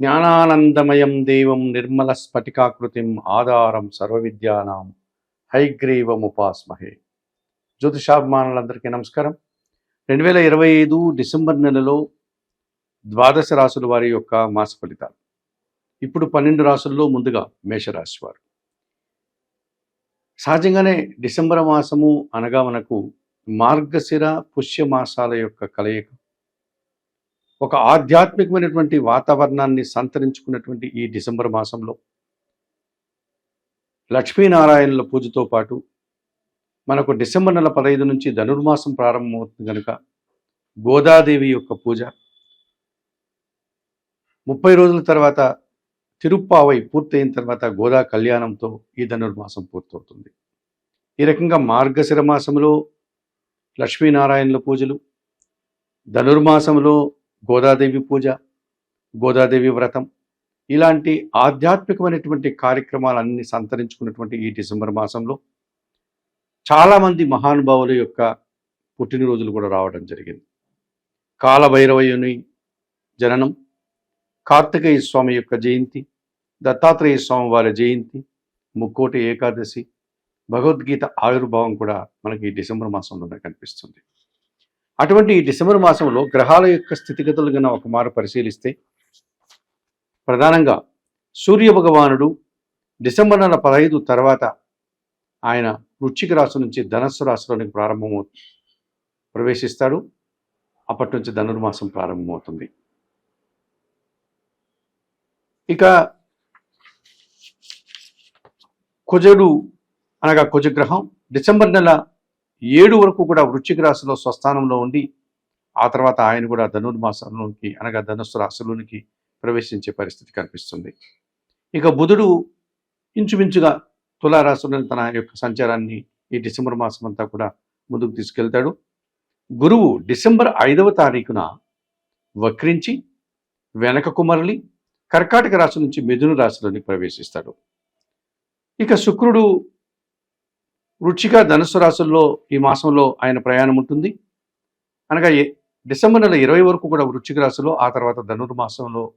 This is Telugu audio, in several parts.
జ్ఞానానందమయం దేవం నిర్మల స్ఫటికాకృతిం ఆధారం సర్వవిద్యానాం హైగ్రీవముపాస్మహే జ్యోతిషాభిమానులందరికీ నమస్కారం. రెండు వేల ఇరవై ఐదు డిసెంబర్ నెలలో ద్వాదశ రాసుల వారి యొక్క మాస ఫలితాలు. ఇప్పుడు పన్నెండు రాసుల్లో ముందుగా మేషరాశి వారు. సహజంగానే డిసెంబర్ మాసము అనగా మనకు మార్గశిర పుష్య మాసాల యొక్క కలయిక. ఒక ఆధ్యాత్మికమైనటువంటి వాతావరణాన్ని సంతరించుకున్నటువంటి ఈ డిసెంబర్ మాసంలో లక్ష్మీనారాయణుల పూజతో పాటు మనకు డిసెంబర్ నెల పదహైదు నుంచి ధనుర్మాసం ప్రారంభమవుతుంది కనుక గోదాదేవి యొక్క పూజ. ముప్పై రోజుల తర్వాత తిరుప్పావై పూర్తయిన తర్వాత గోదా కళ్యాణంతో ఈ ధనుర్మాసం పూర్తవుతుంది. ఈ రకంగా మార్గశిర మాసంలో లక్ష్మీనారాయణుల పూజలు ధనుర్మాసంలో గోదాదేవి పూజ గోదాదేవి వ్రతం ఇలాంటి ఆధ్యాత్మికమైనటువంటి కార్యక్రమాలన్నీ సంతరించుకున్నటువంటి ఈ డిసెంబర్ మాసంలో చాలామంది మహానుభావుల యొక్క పుట్టినరోజులు కూడా రావడం జరిగింది. కాలభైరవయుని జననం కార్తికేయ స్వామి యొక్క జయంతి దత్తాత్రేయ స్వామి వారి జయంతి ముక్కోటి ఏకాదశి భగవద్గీత ఆవిర్భావం కూడా మనకి ఈ డిసెంబర్ మాసంలోనే కనిపిస్తుంది. అటువంటి ఈ డిసెంబర్ మాసంలో గ్రహాల యొక్క స్థితిగతులు కన్నా ఒక మారు పరిశీలిస్తే ప్రధానంగా సూర్య భగవానుడు డిసెంబర్ నెల పదహైదు తర్వాత ఆయన వృచ్చిక రాశి నుంచి ధనస్సు రాశిలోనికి ప్రారంభమవు ప్రవేశిస్తాడు. అప్పటి నుంచి ధనుర్మాసం ప్రారంభమవుతుంది. ఇక కుజుడు అనగా కుజగ్రహం. డిసెంబర్ నెల ఏడు వరకు కూడా వృశ్చిక రాశిలో స్వస్థానంలో ఉండి ఆ తర్వాత ఆయన కూడా ధనుర్మాసంలోకి అనగా ధనుస్సు రాశిలోనికి ప్రవేశించే పరిస్థితి కనిపిస్తుంది. ఇక బుధుడు ఇంచుమించుగా తులారాశిలో తన యొక్క సంచారాన్ని ఈ డిసెంబర్ మాసం అంతా కూడా ముందుకు తీసుకెళ్తాడు. గురువు డిసెంబర్ ఐదవ తారీఖున వక్రించి వెనక మరలి కర్కాటక రాశి నుంచి మిథున రాశిలోని ప్రవేశిస్తాడు. ఇక శుక్రుడు వృచ్చిక ధనుసు రాశుల్లో ఈ మాసంలో ఆయన ప్రయాణం ఉంటుంది. అనగా డిసెంబర్ నెల ఇరవై వరకు కూడా వృచ్చిక రాశిలో ఆ తర్వాత ధనుర్మాసంలో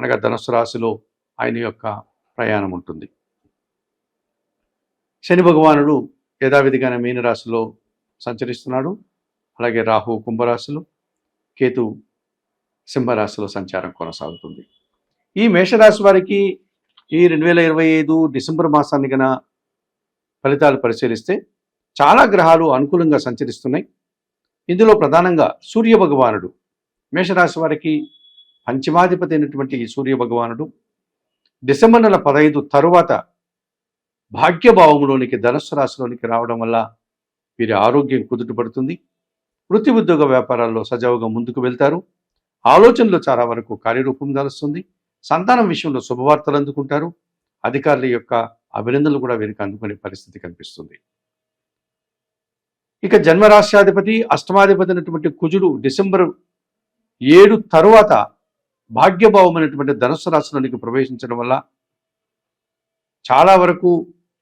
అనగా ధనుసు రాశిలో ఆయన యొక్క ప్రయాణం ఉంటుంది. శని భగవానుడు యథావిధిగానే మీనరాశిలో సంచరిస్తున్నాడు. అలాగే రాహు కుంభరాశిలో కేతు సింహరాశిలో సంచారం కొనసాగుతుంది. ఈ మేషరాశి వారికి ఈ రెండు వేల ఇరవై ఐదు డిసెంబర్ మాసాన్ని కన ఫలితాలు పరిశీలిస్తే చాలా గ్రహాలు అనుకూలంగా సంచరిస్తున్నాయి. ఇందులో ప్రధానంగా సూర్య భగవానుడు మేషరాశి వారికి పంచమాధిపతి అయినటువంటి సూర్యభగవానుడు. సూర్య భగవానుడు డిసెంబర్ నెల పదహైదు తరువాత భాగ్యభావంలోనికి ధనుస్సు రాశిలోనికి రావడం వల్ల వీరి ఆరోగ్యం కుదుటపడుతుంది వృత్తి ఉద్యోగ వ్యాపారాల్లో సజావుగా ముందుకు వెళ్తారు. ఆలోచనలు చాలా వరకు కార్యరూపం దాలుస్తుంది. సంతానం విషయంలో శుభవార్తలు అందుకుంటారు. అధికారుల యొక్క అభినందనలు కూడా వీరికి అందుకునే పరిస్థితి కనిపిస్తుంది. ఇక జన్మరాశ్యాధిపతి అష్టమాధిపతి అయినటువంటి కుజుడు డిసెంబర్ ఏడు తరువాత భాగ్యభావమైనటువంటి ధనుసు రాశిలోనికి ప్రవేశించడం వల్ల చాలా వరకు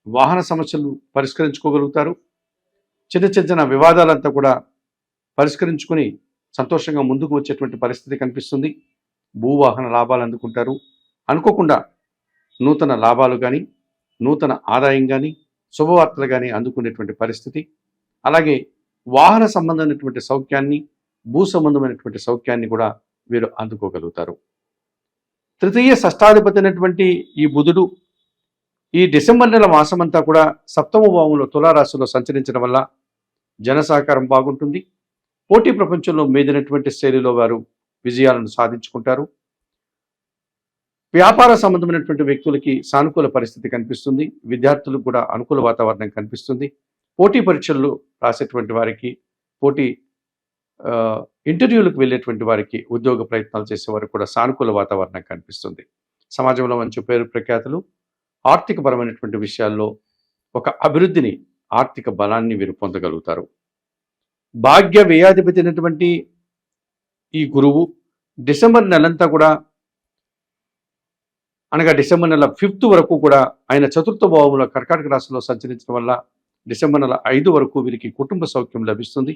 వాహన సమస్యలు పరిష్కరించుకోగలుగుతారు. చిన్న చిన్న వివాదాలంతా కూడా పరిష్కరించుకుని సంతోషంగా ముందుకు వచ్చేటువంటి పరిస్థితి కనిపిస్తుంది. భూవాహన లాభాలు అందుకుంటారు. అనుకోకుండా నూతన లాభాలు కానీ నూతన ఆదాయం కానీ శుభవార్తలు కానీ అందుకునేటువంటి పరిస్థితి. అలాగే వాహన సంబంధమైనటువంటి సౌఖ్యాన్ని భూ సంబంధమైనటువంటి సౌఖ్యాన్ని కూడా వీరు అందుకోగలుగుతారు. తృతీయ షష్టాధిపతి అయినటువంటి ఈ బుధుడు ఈ డిసెంబర్ నెల మాసమంతా కూడా సప్తమ భావంలో తులారాశిలో సంచరించడం వల్ల జన సహకారం బాగుంటుంది. పోటీ ప్రపంచంలో మీదినటువంటి శైలిలో వారు విజయాలను సాధించుకుంటారు. వ్యాపార సంబంధమైనటువంటి వ్యక్తులకి సానుకూల పరిస్థితి కనిపిస్తుంది. విద్యార్థులకు కూడా అనుకూల వాతావరణం కనిపిస్తుంది. పోటీ పరీక్షల్లో రాసేటువంటి వారికి పోటీ ఇంటర్వ్యూలకు వెళ్ళేటువంటి వారికి ఉద్యోగ ప్రయత్నాలు చేసే వారికి కూడా సానుకూల వాతావరణం కనిపిస్తుంది. సమాజంలో మంచి పేరు ప్రఖ్యాతులు ఆర్థికపరమైనటువంటి విషయాల్లో ఒక అభివృద్ధిని ఆర్థిక బలాన్ని వీరు పొందగలుగుతారు. భాగ్య వ్యయాధిపతి అయినటువంటి ఈ గురువు డిసెంబర్ నెలంతా కూడా అనగా డిసెంబర్ నెల ఫిఫ్త్ వరకు కూడా ఆయన చతుర్థ భావంలో కర్కాటక రాశిలో సంచరించడం వల్ల డిసెంబర్ నెల ఐదు వరకు వీరికి కుటుంబ సౌఖ్యం లభిస్తుంది.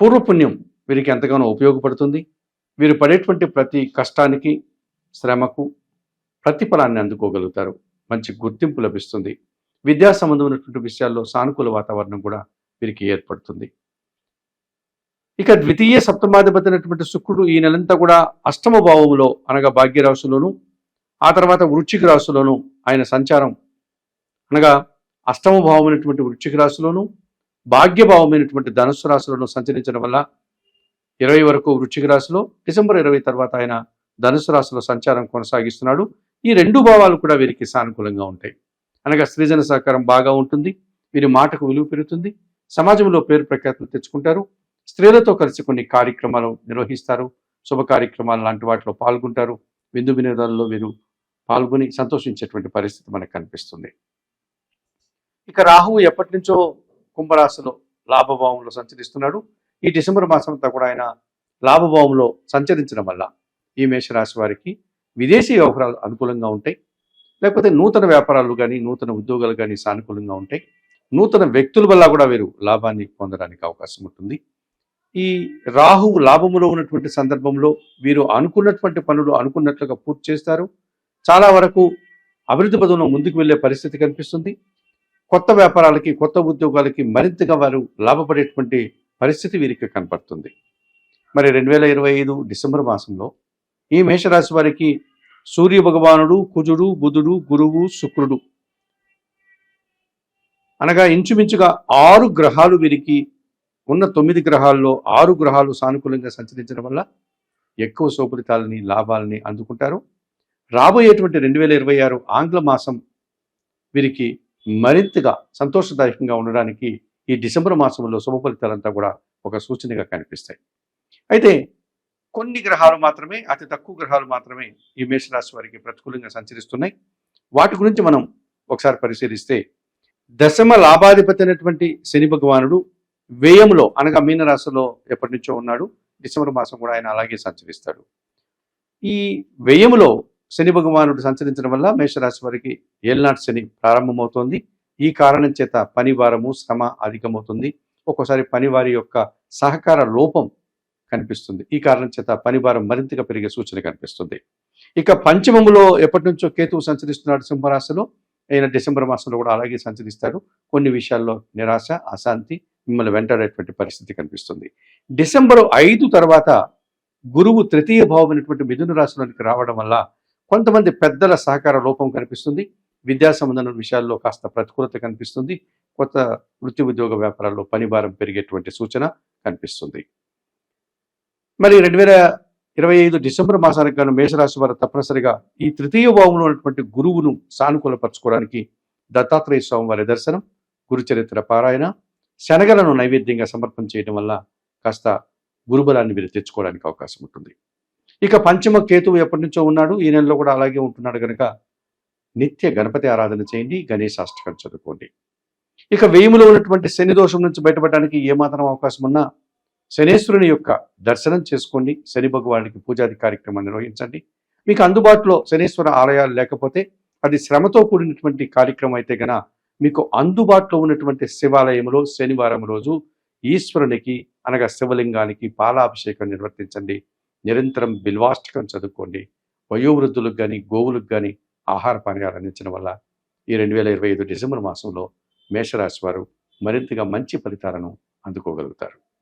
పూర్వపుణ్యం వీరికి ఎంతగానో ఉపయోగపడుతుంది. వీరు పడేటువంటి ప్రతి కష్టానికి శ్రమకు ప్రతిఫలాన్ని అందుకోగలుగుతారు. మంచి గుర్తింపు లభిస్తుంది. విద్యా సంబంధమైనటువంటి విషయాల్లో సానుకూల వాతావరణం కూడా వీరికి ఏర్పడుతుంది. ఇక ద్వితీయ సప్తమాధిపతి అయినటువంటి శుక్రుడు ఈ నెలంతా కూడా అష్టమ భావములో అనగా భాగ్యరాశిలోను ఆ తర్వాత వృశ్చిక రాశిలోను ఆయన సంచారం. అనగా అష్టమ భావమైనటువంటి వృశ్చిక రాశిలోను భాగ్యభావమైనటువంటి ధనుసు రాశిలోను సంచరించడం వల్ల ఇరవై వరకు వృశ్చిక రాశిలో డిసెంబర్ ఇరవై తర్వాత ఆయన ధనుసు రాశిలో సంచారం కొనసాగిస్తున్నాడు. ఈ రెండు భావాలు కూడా వీరికి సానుకూలంగా ఉంటాయి. అనగా సృజన సహకారం బాగా ఉంటుంది. వీరి మాటకు విలువ పెరుగుతుంది. సమాజంలో పేరు ప్రఖ్యాతులు తెచ్చుకుంటారు. స్త్రీలతో కలిసి కొన్ని కార్యక్రమాలు నిర్వహిస్తారు. శుభ కార్యక్రమాలు లాంటి వాటిలో పాల్గొంటారు. విందు వినోదాల్లో వీరు పాల్గొని సంతోషించేటువంటి పరిస్థితి మనకు కనిపిస్తుంది. ఇక రాహువు ఎప్పటి నుంచో కుంభరాశిలో లాభభావంలో సంచరిస్తున్నాడు. ఈ డిసెంబర్ మాసం అంతా కూడా ఆయన లాభభావంలో సంచరించడం వల్ల ఈ మేషరాశి వారికి విదేశీ వ్యవహారాలు అనుకూలంగా ఉంటాయి. లేకపోతే నూతన వ్యాపారాలు కానీ నూతన ఉద్యోగాలు కానీ సానుకూలంగా ఉంటాయి. నూతన వ్యక్తుల వల్ల కూడా వీరు లాభాన్ని పొందడానికి అవకాశం ఉంటుంది. ఈ రాహువు లాభములో ఉన్నటువంటి సందర్భంలో వీరు అనుకున్నటువంటి పనులు అనుకున్నట్లుగా పూర్తి చేస్తారు. చాలా వరకు అభివృద్ధి పదంలో ముందుకు వెళ్ళే పరిస్థితి కనిపిస్తుంది. కొత్త వ్యాపారాలకి కొత్త ఉద్యోగాలకి మరింతగా వారు లాభపడేటువంటి పరిస్థితి వీరికి కనపడుతుంది. మరి రెండు వేల ఇరవై ఐదు డిసెంబర్ మాసంలో ఈ మేషరాశి వారికి సూర్య భగవానుడు కుజుడు బుధుడు గురువు శుక్రుడు అనగా ఇంచుమించుగా ఆరు గ్రహాలు వీరికి ఉన్న తొమ్మిది గ్రహాల్లో ఆరు గ్రహాలు సానుకూలంగా సంచరించడం వల్ల ఎక్కువ సోపరితాలని లాభాలని అందుకుంటారు. రాబోయేటువంటి రెండు వేల ఇరవై ఆరు ఆంగ్ల మాసం వీరికి మరింతగా సంతోషదాయకంగా ఉండడానికి ఈ డిసెంబర్ మాసంలో శుభ ఫలితాలంతా కూడా ఒక సూచనగా కనిపిస్తాయి. అయితే కొన్ని గ్రహాలు మాత్రమే అతి తక్కువ గ్రహాలు మాత్రమే ఈ మేషరాశి వారికి ప్రతికూలంగా సంచరిస్తున్నాయి. వాటి గురించి మనం ఒకసారి పరిశీలిస్తే దశమ లాభాధిపతి అయినటువంటి శని భగవానుడు వ్యయంలో అనగా మీనరాశిలో ఎప్పటి నుంచో ఉన్నాడు. డిసెంబర్ మాసం కూడా ఆయన అలాగే సంచరిస్తాడు. ఈ వ్యయములో శని భగవానుడు సంచరించడం వల్ల మేషరాశి వారికి ఏల్నాటి శని ప్రారంభమవుతోంది. ఈ కారణం చేత పని భారము శ్రమ అధికమవుతుంది. ఒక్కోసారి పనివారి యొక్క సహకార లోపం కనిపిస్తుంది. ఈ కారణం చేత పనిభారం మరింతగా పెరిగే సూచన కనిపిస్తుంది. ఇక పంచమములో ఎప్పటి నుంచో కేతువు సంచరిస్తున్నాడు సింహరాశిలో. అయిన డిసెంబర్ మాసంలో కూడా అలాగే సంచరిస్తాడు. కొన్ని విషయాల్లో నిరాశ అశాంతి మిమ్మల్ని వెంటాడేటువంటి పరిస్థితి కనిపిస్తుంది. డిసెంబర్ ఐదు తర్వాత గురువు తృతీయ భావమైనటువంటి మిథున రాశిలోనికి రావడం వల్ల కొంతమంది పెద్దల సహకార లోపం కనిపిస్తుంది. విద్యా సంబంధం విషయాల్లో కాస్త ప్రతికూలత కనిపిస్తుంది. కొత్త వృత్తి ఉద్యోగ వ్యాపారాల్లో పనిభారం పెరిగేటువంటి సూచన కనిపిస్తుంది. మరి రెండు వేల ఇరవై ఐదు డిసెంబర్ మాసానికి గాను మేషరాశి వారు తప్పనిసరిగా ఈ తృతీయ భావంలో ఉన్నటువంటి గురువును సానుకూలపరచుకోవడానికి దత్తాత్రేయ స్వామి వారి దర్శనం గురుచరిత్ర పారాయణ శనగలను నైవేద్యంగా సమర్పణ చేయడం వల్ల కాస్త గురుబలాన్ని వీరు తెచ్చుకోవడానికి అవకాశం ఉంటుంది. ఇక పంచమ కేతువు ఎప్పటి నుంచో ఉన్నాడు. ఈ నెలలో కూడా అలాగే ఉంటున్నాడు కనుక నిత్య గణపతి ఆరాధన చేయండి. గణేశాష్టకం చదువుకోండి. ఇక వేయిములో ఉన్నటువంటి శని దోషం నుంచి బయటపడడానికి ఏమాత్రం అవకాశం ఉన్నా శనేశ్వరుని యొక్క దర్శనం చేసుకోండి. శని భగవానికి పూజాది కార్యక్రమాన్ని నిర్వహించండి. మీకు అందుబాటులో శనేశ్వర ఆలయాలు లేకపోతే అది శ్రమతో కూడినటువంటి కార్యక్రమం అయితే గన మీకు అందుబాటులో ఉన్నటువంటి శివాలయంలో శనివారం రోజు ఈశ్వరునికి అనగా శివలింగానికి పాలాభిషేకం నిర్వర్తించండి. నిరంతరం బిల్వాష్టకం చదువుకోండి. వయోవృద్ధులకు కానీ గోవులకు కానీ ఆహార పానీయాలు అందించడం వల్ల ఈ రెండు వేల ఇరవై ఐదు డిసెంబర్ మాసంలో మేషరాశి వారు మరింతగా మంచి ఫలితాలను అందుకోగలుగుతారు.